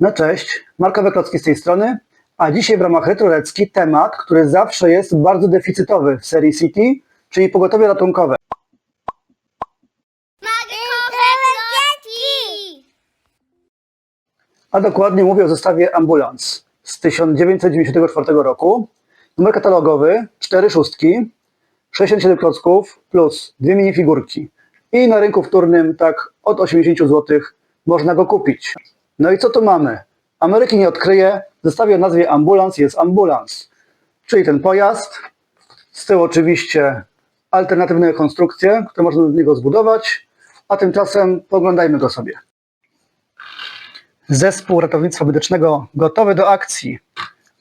No cześć, Marko Weklocki z tej strony, a dzisiaj w ramach Retrolecki temat, który zawsze jest bardzo deficytowy w serii City, czyli pogotowie ratunkowe. A dokładnie mówię o zestawie Ambulans z 1994 roku. Numer katalogowy 4 szóstki, 67 klocków plus dwie minifigurki. I na rynku wtórnym tak od 80 zł można go kupić. No i co tu mamy? Ameryki nie odkryje, o nazwie Ambulans jest Ambulans, czyli ten pojazd. Z tyłu oczywiście alternatywne konstrukcje, które można do niego zbudować, a tymczasem poglądajmy go sobie. Zespół ratownictwa medycznego gotowy do akcji.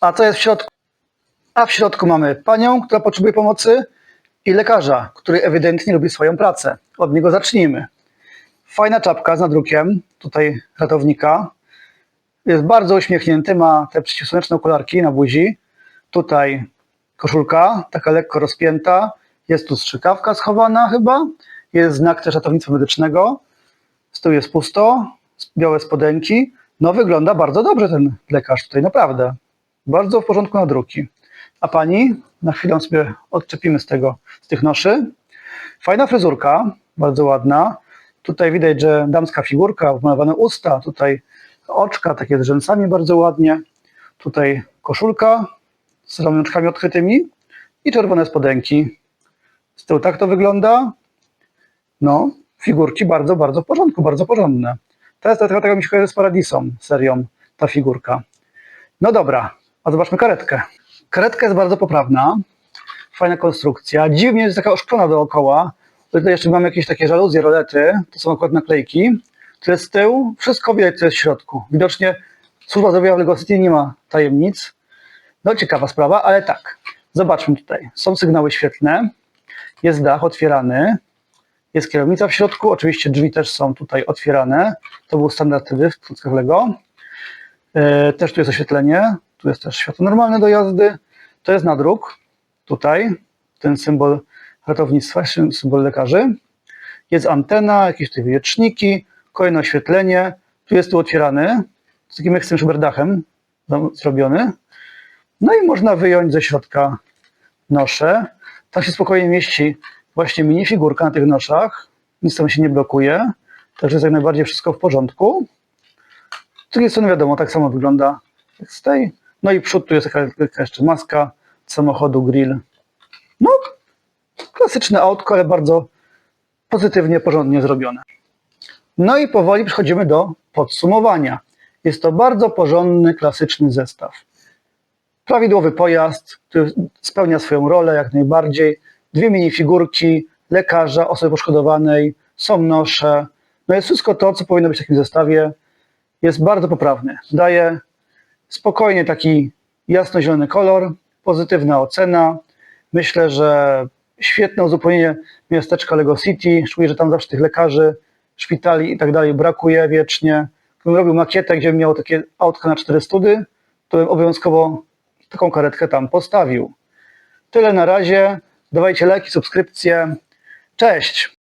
A co jest w środku? A w środku mamy panią, która potrzebuje pomocy i lekarza, który ewidentnie lubi swoją pracę. Od niego zacznijmy. Fajna czapka z nadrukiem, tutaj ratownika. Jest bardzo uśmiechnięty, ma te przeciwsłoneczne okularki na buzi. Tutaj koszulka, taka lekko rozpięta. Jest tu strzykawka schowana chyba. Jest znak też ratownictwa medycznego. Z tyłu jest pusto, białe spodenki. No wygląda bardzo dobrze ten lekarz tutaj, naprawdę. Bardzo w porządku nadruki. A pani, na chwilę sobie odczepimy z tego, z tych noszy. Fajna fryzurka, bardzo ładna. Tutaj widać, że damska figurka, pomalowane usta, tutaj oczka takie z rzęsami bardzo ładnie. Tutaj koszulka z ramionczkami odkrytymi i czerwone spodenki. Z tyłu tak to wygląda. No, figurki bardzo, bardzo w porządku, bardzo porządne. To jest taka, taka mi się kojarzy z Paradisą, serią, ta figurka. No dobra, a zobaczmy karetkę. Karetka jest bardzo poprawna, fajna konstrukcja. Dziwnie jest taka oszklona dookoła. Tutaj jeszcze mamy jakieś takie żaluzje, rolety, to są akurat naklejki. To jest z tyłu, wszystko widać, co jest w środku. Widocznie służba zdrowia w Lego City nie ma tajemnic. No ciekawa sprawa, ale tak, zobaczmy tutaj. Są sygnały świetlne, jest dach otwierany, jest kierownica w środku, oczywiście drzwi też są tutaj otwierane. To był standard wtedy w klockach Lego. E, Też tu jest oświetlenie, tu jest też światło normalne do jazdy. To jest nadruk, tutaj, ten symbol ratownictwa, sym- symbol lekarzy. Jest antena, jakieś tutaj wyjeczniki, kolejne oświetlenie. Tu jest tu otwierany, z takim jak z tym szyberdachem zrobiony. No i można wyjąć ze środka noszę. Tam się spokojnie mieści właśnie minifigurka na tych noszach. Nic tam się nie blokuje. Także jest jak najbardziej wszystko w porządku. Z drugiej strony wiadomo, tak samo wygląda jak z tej. No i przód tu jest jaka, jaka jeszcze maska samochodu, grill. No, klasyczne autko, ale bardzo pozytywnie, porządnie zrobione. No i powoli przechodzimy do podsumowania. Jest to bardzo porządny, klasyczny zestaw. Prawidłowy pojazd, który spełnia swoją rolę jak najbardziej. Dwie minifigurki, lekarza, osoby poszkodowanej, są nosze. No jest wszystko to, co powinno być w takim zestawie. Jest bardzo poprawny. Daje spokojnie taki jasno-zielony kolor, pozytywna ocena. Myślę, że świetne uzupełnienie miasteczka Lego City. Czuję, że tam zawsze tych lekarzy, szpitali i tak dalej brakuje wiecznie. Gdybym robił makietę, gdzie miał takie autka na cztery study, to bym obowiązkowo taką karetkę tam postawił. Tyle na razie. Dawajcie lajki, subskrypcje. Cześć!